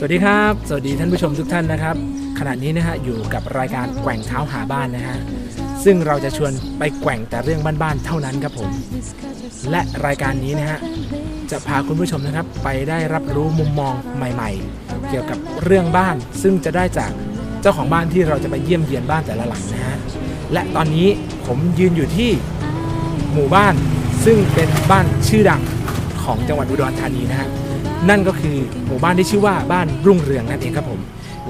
สวัสดีครับ สวัสดีท่านผู้ชมทุกท่านนะครับ ขณะนี้นะฮะอยู่กับรายการแกว่งเท้าหาบ้านนะฮะซึ่งเราจะชวนไปแกว่งแต่เรื่องบ้านๆเท่านั้นครับผม และรายการนี้นะฮะจะพาคุณผู้ชมนะครับ ไปได้รับรู้มุมมองใหม่ ๆ เกี่ยวกับเรื่องบ้าน ซึ่งจะได้จากเจ้าของบ้านที่เราจะไปเยี่ยมเยียนบ้านแต่ละหลังนะฮะและตอนนี้ผมยืนอยู่ที่หมู่บ้าน ซึ่งเป็นบ้านชื่อดังของจังหวัดอุดรธานีนะฮะ นั่นก็คือหมู่บ้านที่ชื่อว่าบ้านรุ่งเรืองนั่นเองครับผม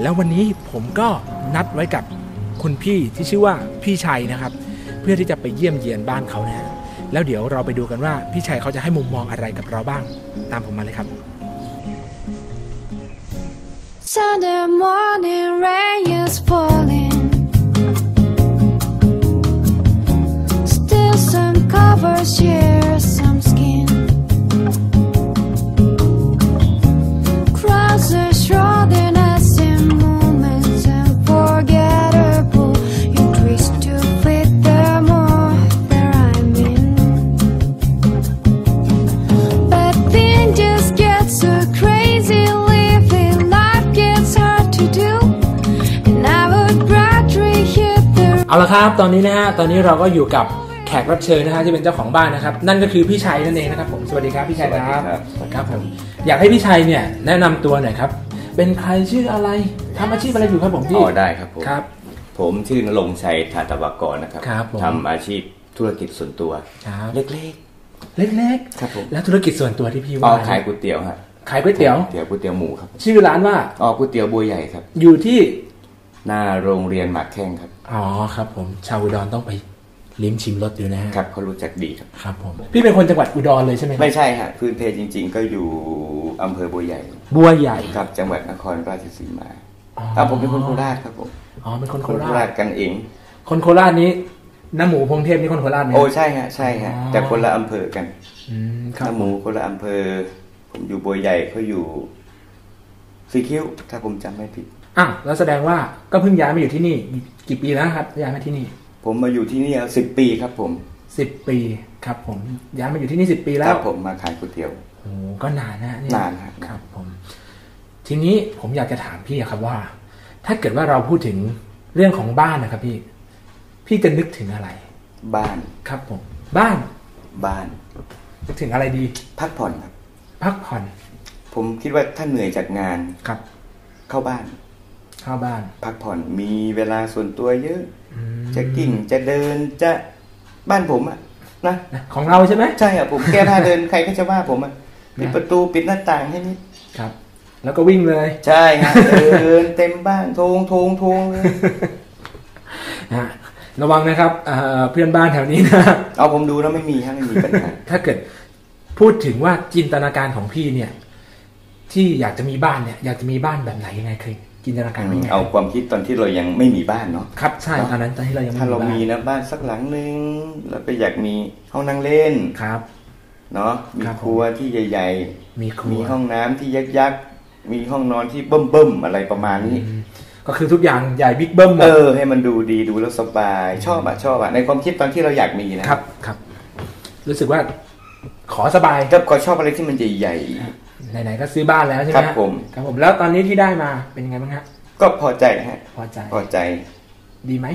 แล้ววันนี้ผมก็นัดไว้กับคุณพี่ที่ชื่อว่าพี่ชัยนะครับ เพื่อที่จะไปเยี่ยมเยียนบ้านเขานะฮะแล้วเดี๋ยวเราไปดูกันว่าพี่ชัยเขาจะให้มุมมองอะไรกับเราบ้าง ตามผมมาเลยครับ Sunday morning rain is falling. Still sun covers here ละครับตอนนี้นะฮะตอนนี้เราก็อยู่กับแขกรับเชิญนะฮะที่เป็นเจ้าของบ้านนะครับ นั่นก็คือพี่ชัยนั่นเองนะครับผมสวัสดีครับพี่ชัยครับสวัสดีครับครับผมอยากให้พี่ชัยเนี่ยแนะนำตัวหน่อยครับ เป็นใครชื่ออะไรทำอาชีพอะไรอยู่ครับผมพี่อ๋อได้ครับผมครับ ผมชื่อนรงค์ชัยทาตวากรนะครับครับผมทำอาชีพธุรกิจส่วนตัวครับเล็กเล็กๆครับผมๆแล้วธุรกิจส่วนตัวที่พี่อ๋อว่าขายก๋วยเตี๋ยวฮะขายก๋วยเตี๋ยวเตี๋ยวก๋วยเตี๋ยวหมูครับชื่อร้านว่าอ๋อก๋วยเตี๋ยวบัวใหญ่ครับ อยู่ที่ หน้าโรงเรียนหมากแข้งครับ อ๋อครับ ผมชาวอุดรต้องไปลิ้มชิมรสอยู่นะฮะครับเขารู้จักดีครับครับผมพี่เป็นคนจังหวัดอุดรเลยใช่ไหมครับไม่ใช่ฮะพื้นเพจริง ๆ ก็อยู่อำเภอบัวใหญ่บัวใหญ่ครับจังหวัดนครราชสีมาอ๋อครับผมเป็นคนโคราชครับผมอ๋อเป็นคนโคคนโคราราชชกันเอง คนโคราชนี้น้าหมูพงเทพนี่คนโคราชไหมโอ้ใช่ฮะใช่ฮะอ๋อแต่คนละอำเภอกันอืมครับน้าหมูคนละอำเภอ ผมอยู่บัวใหญ่เขาอยู่สีคิ้วถ้าผมจำไม่ผิด อะแล้วแสดงว่าก็เพิ่งย้ายมาอยู่ที่นี่กี่ปีแล้วครับย้ายมาที่นี่ ผมมาอยู่ที่นี่สิบปีครับผมสิบปีครับผมย้ายมาอยู่ที่นี่สิบปีแล้ควรับผมมาขายก๋วยเตี๋ยวโอ้ก็นานนะเนี่ยนานครับครับผม ทีนี้ผมอยากจะถามพี่อะครับว่า ถ้าเกิดว่าเราพูดถึงเรื่องของบ้านนะครับพี่ พี่จะนึกถึงอะไร บ้านครับผม บ้าน บ้านนึกถึงอะไรดี พักผ่อนครับ พักผ่อน ผมคิดว่าถ้าเหนื่อยจากงานครับ เข้าบ้าน เข้าบ้าน พักผ่อนมีเวลาส่วนตัวเยอะอืมจะกิ่งจะเดินจะบ้านผมอะนะนะของเราใช่ไหมใช่อะผมแก้ผ้าเดินใครก็จะว่าผมอะปิดประตูปิดหน้าต่างให้นิดครับ แล้วก็วิ่งเลย ใช่ฮะเดินเต็มบ้านโทงโทงโทงเลยนะฮะระวังนะครับเอ่อเพื่อนบ้านแถวนี้นะเอาผมดูแล้วไม่มีฮะไม่มีปัญหาถ้าเกิดพูดถึงว่าจินตนาการของพี่เนี่ย ที่อยากจะมีบ้านเนี่ย อยากจะมีบ้านแบบไหนยังไงเคย จินตนาการไว้ไงเอาความคิดตอนที่เรายังไม่มีบ้านเนาะครับใช่ตอนนั้นตอนที่เรายังไม่ถ้าเราบ้นมีนะบ้านสักหลังหนึ่งแล้วก็อยากมีห้องนั่งเล่นครับเนาะมีครับผมครัวที่ใหญ่มีคๆรัมีวห้องน้ำที่ยักษ์ๆมีห้องนอนที่เบิ่มๆอะไรประมาณนี้อืมก็คือทุกอย่างใหญ่บิ๊กเบิ้มหมเอดอให้มันดูดีดูแล้วสบาย ชอบอะชอบอะในความคิดตอนที่เราอยากมีนะครับครับ รู้สึกว่าขอสบายก็ก็ชอบอะไรที่มันใหญ่ ไหนๆก็ซื้อบ้านแล้วใช่ไหมครับฮะผมครับผมแล้วตอนนี้ที่ได้มาเป็นยังไงบ้างฮะๆก็พอใจฮะพอใจพอใจ ดีไหม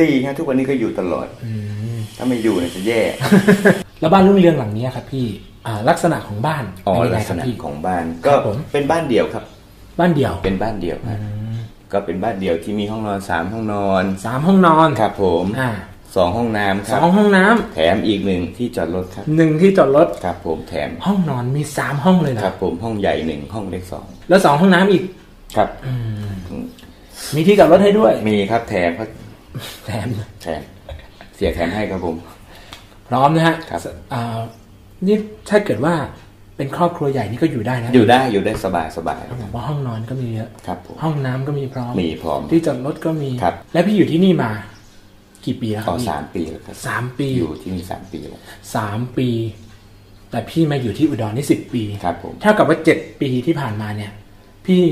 ดีฮะทุกวันนี้ก็อยู่ตลอดอืมถ้าไม่อยู่เนี่ยจะแย่ แล้วบ้านรุ่งเรืองหลังนี้ครับพี่อ่าลักษณะของบ้านอ๋อเป็นยังลัไงกคษรับณะพี่ของบ้านครัก็บผมเป็นบ้านเดี่ยวครับ บ้านเดี่ยวเป็นบ้านเดี่ยวอืฮะมก็เป็นบ้านเดี่ยวที่มีห้องนอนสามห้องนอนสามห้องนอนครับผมอ่า สองห้องน้ำคสรัอบงห้องน้ำแถมอีกหนึ่งที่จอดรถครับหนึ่งที่จอดรถครับผมแถมห้องนอนมีสามห้องเลยนะครับผมห้องใหญ่หนึ่งห้องเล็กสองแล้วสองห้องน้ำอีก ครับ มีที่จอดรถให้ด้วยมีครับแถมครับแถมแถมเสียแถมให้ครับผม พร้อมนะฮะครับ อ่านี่ถ้าเกิดว่าเป็นครอบครัวใหญ่นี่ก็อยู่ได้นะอยู่ได้อยู่ได้สบายสบายผมว่าห้องนอนก็มีเยอะ ครับผม ห้องน้ำก็มีพร้อม มีพร้อม ที่จอดรถก็มี ครับ และพี่อยู่ที่นี่มา กี่ปีแล้วคต่รัอบพี่สามปีแล้วครับสามปีอยู่ที่นี่สามปีแล้วสามปี แต่พี่มาอยู่ที่อุดรนี่สิบปีครับผมเท่ากับว่าเจ็ดปีที่ผ่านมาเนี่ย พี่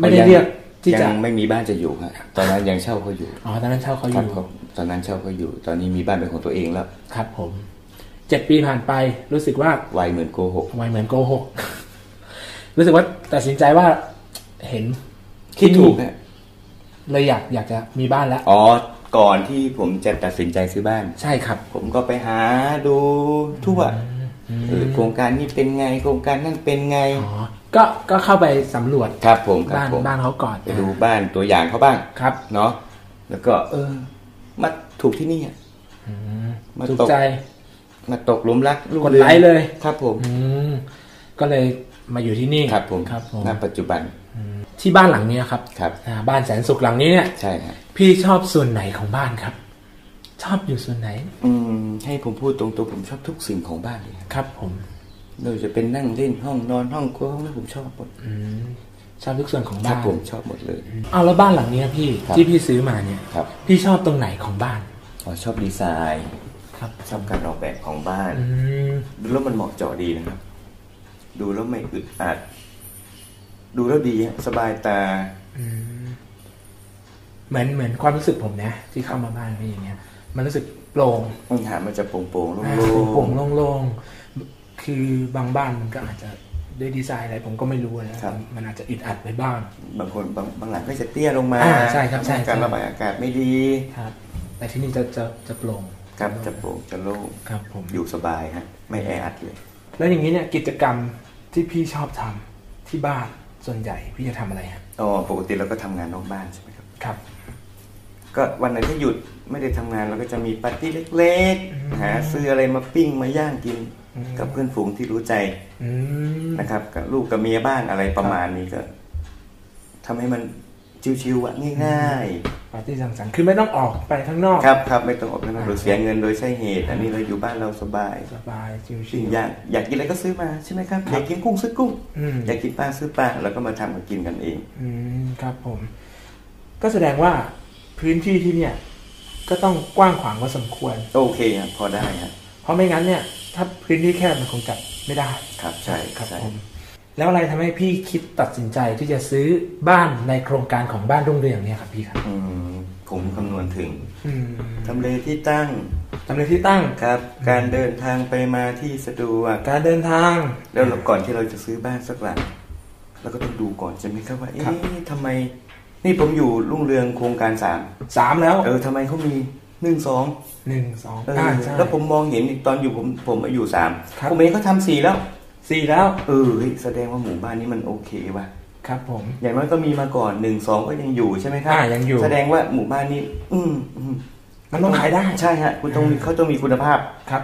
ไม่ได้เรียกที่ยัจะงไม่มีบ้านจะอยู่ฮะตอนนั้นยังเช่าเขาอยู่อ๋อตอนนั้นเช่าเขาอครับยู่ ผมตอนนั้นเช่าเขาอยู่ ตอนนี้มีบ้านเป็นของตัวเองแล้วครับผมเจ็ดปีผ่านไปรู้สึกว่า วัยเหมือนโกหก วัยเหมือนโกหก รู้สึกว่าตัดสินใจว่าเห็นคิดถูกฮะ เลยอยากอยากจะมีบ้านแล้ว อ๋อ ก่อนที่ผมจะตัดสินใจซื้อบ้าน ใช่ครับ ผมก็ไปหาดูทั่วเออโครงการนี้เป็นไงโครงการนั่นเป็นไงอ๋อก็ก็เข้าไปสำรวจครับผมครับบ้านผมบ้านเขาก่อนไปดูบ้านตัวอย่างเขาบ้างครับ เนาะแล้วก็ เออ มาถูกที่นี่อะอืมมาถูกตกใจ มาตกหลุมรักลูกดไลค์เลย ครับผมอืมก็เลยมาอยู่ที่นี่ครับผมครับผมณปัจจุบัน ที่บ้านหลังนี้ครับครับอ่าบ้านแสนสุขหลังนี้เนี่ย ใช่ครับพี่ชอบส่วนไหนของบ้านครับ ชอบอยู่ส่วนไหน อืมให้ผมพูดตรงๆผมชอบทุกสิ่งของบ้านเลยครับครับผมไม่ว่าจะเป็นนั่งเล่นห้องนอนห้องครัวห้องนั้นผมชอบหมดอืมชอบทุกส่วนของครับ้าบนผมชอบหมดเลย เอาแล้วบ้านหลังเนี้ยพี่ครับ ที่พี่ซื้อมาเนี่ย ครับพี่ชอบตรงไหนของบ้านอ๋อชอบดีไซน์ครับชอบการออกแบบของบ้าน อืมดูแล้วมันเหมาะเจาะดีนะครับ ดูแล้วไม่อึดอัด ดูแล้วดีฮะสบายตาเหมือนเหมือนความรู้สึกผมนะ ที่เข้ามาบ้านพี่อย่างเงี้ย มันรู้สึกโปร่งมันหามันจะโปร่งๆโล่งอ่าโปร่งๆโล่งๆคือบางบ้านมันก็อาจจะด้วยดีไซน์อะไรผมก็ไม่รู้นะครับมันอาจจะอึดอัดไปบ้างๆบางคนบางบางหลังก็จะเตี้ยลงมาอ่าใช่ครับใช่การใช่ระบายอากาศไม่ดีครับ แต่ที่นี่จะจะจะโปร่งครับจะโปร่งจะโล่งครับผมอยู่สบายฮะไม่แออัดเลย แล้วอย่างนี้เนี่ยกิจกรรมที่พี่ชอบทำที่บ้าน ส่วนใหญ่พี่จะทำอะไรฮะอ๋อปกติเราก็ทำงานนอกบ้านใช่ไหมครับครับ ก็วันไหนที่หยุดไม่ได้ทำงานเราก็จะมีปาร์ตี้เล็กๆหาซื้ออะไรมาปิ้งมาย่างกินอืมกับเพื่อนฝูงที่รู้ใจอืมนะครับ กับลูกกับเมียบ้านอะไรประมาณนี้ก็ทำให้มัน ชิวๆอะง่ายปาร์ตี้สังสรรค์คือไม่ต้องออกไปข้างนอก ๆ ครับครับไม่ต้องออกไปข้างนอกอ่าหรือเสียเงินโดยใช่เหตุ อันนี้เราอยู่บ้านเราสบายสบายชิสิ่งว อยากอยากกินอะไรก็ซื้อมาใช่ไหมครับครับอยากกินกุ้งซื้อกุ้งๆอืม อยากกินปลาซื้อปลาแล้วก็มาทำมากินกันเองอืมครับผม ก็แสดงว่าพื้นที่ที่เนี่ย ก็ต้องกว้างขวางพอสมควร โอเคครับพอได้ครับเพราะไม่งั้นเนี่ย ถ้าพื้นที่แคบมันคงจัดไม่ได้ ครับใช่ครับใช่ผม แล้วอะไรทำให้พี่คิดตัดสินใจที่จะซื้อบ้านในโครงการของบ้านรุ่งเรืองเนี่ยครับพี่ครับอืมผมคำนวณถึงอืมทำเลที่ตั้งทำเลที่ตั้งครับ การเดินทางไปมาที่สะดวกการเดินทาง แล้วเราก่อนที่เราจะซื้อบ้านสักหลังเราก็ต้องดูก่อนใช่ไหมครับว่าเอ๊ครับะทำไม นี่ผมอยู่รุ่งเรืองโครงการสามสามแล้ว เออทำไมเขามีหนึ่งสองหนึ่งสองเอออ่าใช่แล้วผมมองเห็นตอนอยู่ผมผมอายุสามครับผมเองเขาทำสี่แล้ว สี่แล้ว เออเฮ้ยแสดงว่าหมู่บ้านนี้มันโอเคว่ะ ครับผม อย่างน้อยก็มีมาก่อนหนึ่งสองก็ยังอยู่ใช่ไหมครับอ่ายังอยู่ แสดงว่าหมู่บ้านนี้ อืมอืมมันต้องขายได้ ใช่ฮะ คุณต้องมีเขาต้องมีคุณภาพ ครับ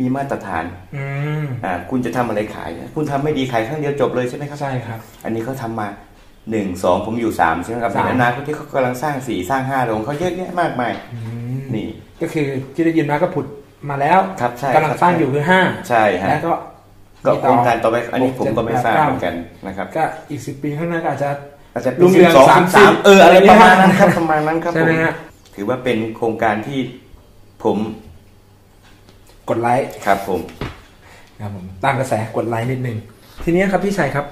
มีมาตรฐาน อืม อ่า คุณจะทำอะไรขายนะคุณทำไม่ดีขายครั้งเดียวจบเลยใช่ไหมครับ ใช่ครับ อันนี้เขาทำมาหนึ่งสองผมอยู่สามใช่ไหมครับสาม ในอนาคตที่เขากำลังสร้างสี่สร้างห้าโรงเขาเยอะแยะมากมายอืมนี่ ก็คือที่ได้ยินมาก็ผุดมาแล้วครับใช่กำลังครับสร้างอยู่คือห้าใช่ฮะ แล้วก็ ก็มีโครงการต่อไปอันนี้ผมก็ไม่ทราบจ็ดแปดเหมือนกันนะครับก็อีกสิบปีข้างหน้าก็อาจจะอาจจะรุ่งเรืองสองสามสามสิบเอออะไรอะไรประมาณเงี้ยนั้นครับประมาณนั้นครับใช่ผไหมมฮะถือว่าเป็นโครงการที่ผมกดไลค์ครับผมครับผมตั้งกระแสกดไลค์นิดนึงทีนี้ครับพี่ชัยครับ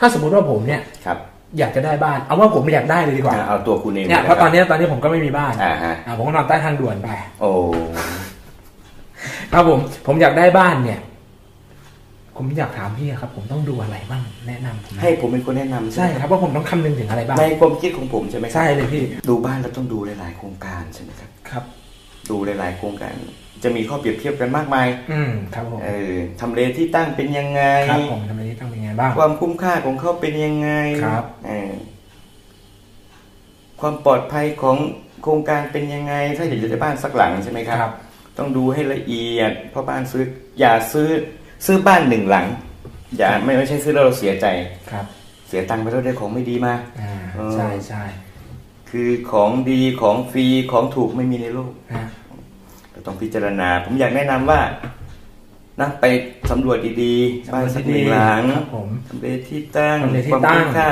ถ้าสมมุติว่าผมเนี่ยครับ อยากจะได้บ้าน เอาว่าผมอยากได้เลยดีกว่าอ่าเอาตัวคุณเองเนี่ยลเพราะตอนคบเนี้ยตอนนี้ผมก็ไม่มีบ้านอ่าฮะอ่าผมก็นอนใต้ทางด่วนไป โอ้ครับผมผมอยากได้บ้านเนี่ย ผมอยากถามพี่ครับ ผมต้องดูอะไรบ้างแนะนำผมหน่อยให้ผมเป็นคนแนะนำใช่ไหมครับว่าผมต้องคำนึงถึงอะไรบ้างในความคิดของผมใช่ไหมครับใช่เลยพี่ดูบ้านเราต้องดูหลาย ๆ โครงการใช่ไหมครับครับ ดูหลาย ๆ โครงการ จะมีข้อเปรียบเทียบกันมากมาย อืมครับผมเออทำเลที่ตั้งเป็นยังไงครับผมทำไมนี้ต้องเป็นไงบ้างความคุ้มค่าของเขาเป็นยังไงครับเออความปลอดภัยของโครงการเป็นยังไง ถ้าอยากจะได้บ้านสักหลังใช่ไหมครับครับต้องดูให้ละเอียดเพราะบ้านซื้ออย่าซื้อ ซื้อบ้านหนึ่งหลัง อย่าไม่ไม่ใช่ซื้อแล้วเราเสียใจ ครับ เสียตังค์ไปแล้วได้ของไม่ดีมาอ่าเออใช่ใช่คือของดีของฟรีของถูกไม่มีในโลกฮะเราต้องพิจารณา ผมอยากแนะนำว่านะไปสำรวจดีๆ บ้านสักหนึ่งหลังครับผม ทำเลที่ตั้งทำเลที่ความตั้ง คุ้มค่า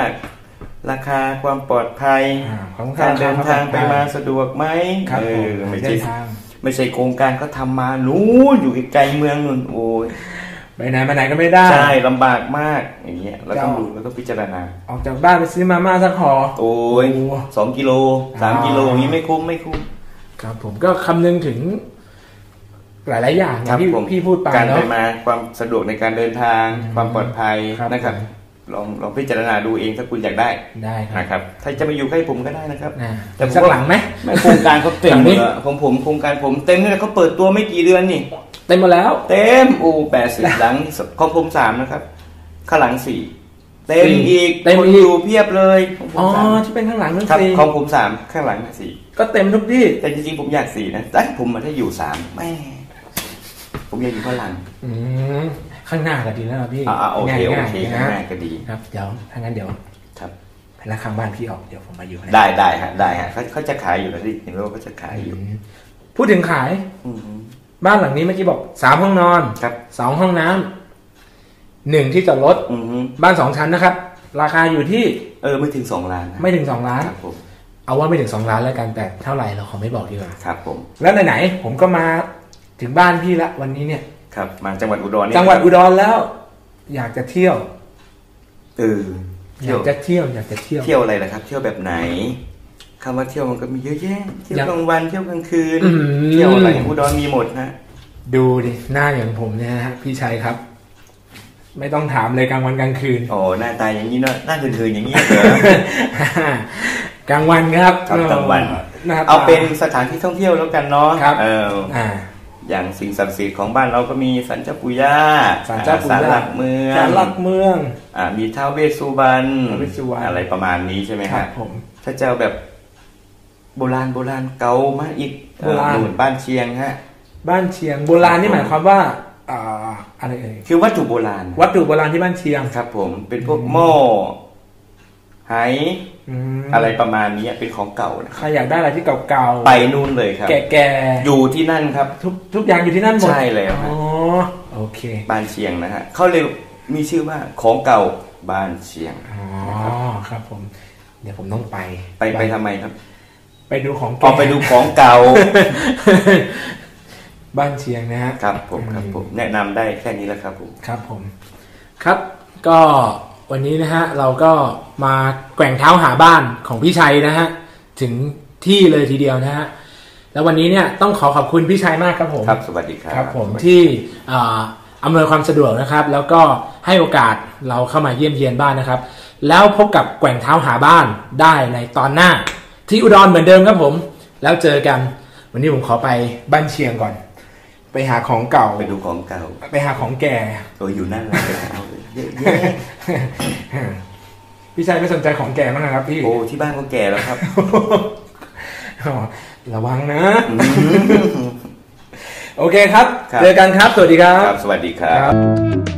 ราคาความปลอดภัย อ่าของการเดินทางไปมาสะดวกไหมครับเอผมอไม่เดิใช่นทาง ไม่ใช่โครงการก็ทำมานู้นอยู่ไกลๆเมืองนู่นโอ้ย ไปไหนมาไหนก็ไม่ได้ ใช่ลำบากมากอย่างเงี้ยเราต้องเจ้าดูแล้วก็พิจารณา ออกจากบ้านไปซื้อมาม่าสักห่อโอ้ยโอ้สองกิโลสามอ่ากิโลอย่างนี้ไม่คุ้มไม่คุ้มครับ ผมก็คำนึงถึง หลายๆอย่างอย่างที่ผมพี่พูดไปการเนาะไปมาความสะดวกในการเดินทางอืมความปลอดภัยครับนะครับผมลองลองพิจารณาดูเองถ้าคุณอยากได้ได้ครับนะครับ ถ้าจะมาอยู่ใกล้ผมก็ได้นะครับนะแต่ผมสักหลังไหมไม่โครงการเขาเต็หลัมงนี้เลยอะของผมโครงการผมเต็มเลยเขาเปิดตัวไม่กี่เดือนนี่ เต็มหมดแล้ว เต็มโอ้แปดสิบหลังของผมสามนะครับ ข้างหลังสี่เต็มสี่อีกเต็มคนอีกอยู่เพียบเลยของผมอ๋อสามที่เป็นข้างหลังนั่นครับสิของผมสามข้างหลังน่ะสี่ก็เต็มทุกที่ แต่จริงๆผมอยากสี่นะแต่ผมมาถ้าอยู่สามแม่ผมอยากอยู่ข้างหลังอืมข้างหน้าก็ดีแล้วนะพี่อ่าโอเคโอง่ายเคๆข้างนะหน้าก็ดีครับเดี๋ยวถ้างั้นเดี๋ยวครับไปละข้างบ้านพี่ออกเดี๋ยวผมมาอยู่นะได้ได้ฮะได้ฮะเขาเขาจะขายอยู่แล้วที่เห็นว่าเขาจะขายอยู่อืมพูดถึงขายอืม บ้านหลังนี้เมื่อกี้บอกสามห้องนอนครับสองห้องน้ำหนึ่งที่จอดรถอืมบ้านสองชั้นนะครับ ราคาอยู่ที่เออไม่ถึงสองล้านนะไม่ถึงสองล้าน ครับผมเอาว่าไม่ถึงสองล้านแล้วกันแต่เท่าไหร่เราขอไม่บอกดีกว่า ครับผมแล้วไหนๆผมก็มาถึงบ้านพี่ละวันนี้เนี่ย ครับมาจังหวัดอุดรนี่จังหวัดอุดรแล้ว อยากจะเที่ยว เอออเที่ยยาวกจะเที่ยวอยากจะเที่ยว เที่ยวอะไรล่ะครับ เที่ยวแบบไหน คำว่าเที่ยวมันก็มีเยอะแยะ เที่ยวอยากกลางวันเที่ยวกลางคืนอืมเที่ยวอะไรอุดรมีหมดนะดูดิหน้าอย่างผมเนี่ยนะฮะพี่ชัยครับ ไม่ต้องถามเลยกลางวันกลางคืน โอ้หน้าตาอย่างนี้เนาะหน้าเถื่อนๆอย่างนี้เหรอกลางวันครับครับกลางวันหาตเอาเป็นสถานที่ท่องเที่ยวแล้วกันเนาะครับเอออ่าอย่างสิ่งศักดิ์สิทธิ์ของบ้านเราก็มีสันเจ้าปู่ย่าศาลเจ้าปู่ย่าศลหลักเมืองศาลหลักเมืองอ่ามีท้าวเวสสุวรรณท้าวเวสสุวรรณอะไรประมาณนี้ใช่ไหมครัฮะบผมถ้าเจ้าแบบ โบราณโบราณเก่ามากอีกโบราณเออเหมือนบ้านเชียงฮะ บ้านเชียงโบราณนี่หมายความว่าอ่าอะไรเอ่ยคือวัตถุโบราณวัตถุโบราณที่บ้านเชียง ครับ ผมเป็นพวกหม้อไหอืมอะไรประมาณนี้เป็นของเก่านะใครอยากได้อะไรที่เก่าๆไปนู่นเลยครับ แก่อยู่ที่นั่นครับๆทุกทุกอย่างอยู่ที่นั่นหมดใช่แล้วฮะอ๋อโอเค บ้านเชียงนะฮะเขาเลยมีชื่อว่าของเก่าบ้านเชียงอ๋อครับผม เดี๋ยวผมต้องไป ไปไปทำไมครับ ไปดูของออกไปดูของเก่า บ้านเชียงนะฮะครับผมครับผมแนะนำได้แค่นี้แล้วครับผมครับผม ครับก็วันนี้นะฮะ เราก็มาแกว่งเท้าหาบ้านของพี่ชัยนะฮะ ถึงที่เลยทีเดียวนะฮะ แล้ววันนี้เนี่ยต้องขอขอบคุณพี่ชัยมากครับผมครับสวัสดีครับครับผมที่อ่าอำนวยความสะดวกนะครับ แล้วก็ให้โอกาสเราเข้ามาเยี่ยมเยียนบ้านนะครับ แล้วพบกับแกว่งเท้าหาบ้านได้ในตอนหน้า ที่อุดรเหมือนเดิมครับผม แล้วเจอกัน วันนี้ผมขอไปบ้านเชียงก่อน ไปหาของเก่า ไปดูของเก่า ไปหาของแก่ตัวอยู่นั่นแหละเอาเยอะแยะพี่ชัยไม่สนใจของแก่มั้างนะครับพี่โอ้ที่บ้านก็แก่แล้วครับอ๋อระวังนะอืมโอเคครับครับ เจอกันครับ สวัสดีครับครับสวัสดีครับครับ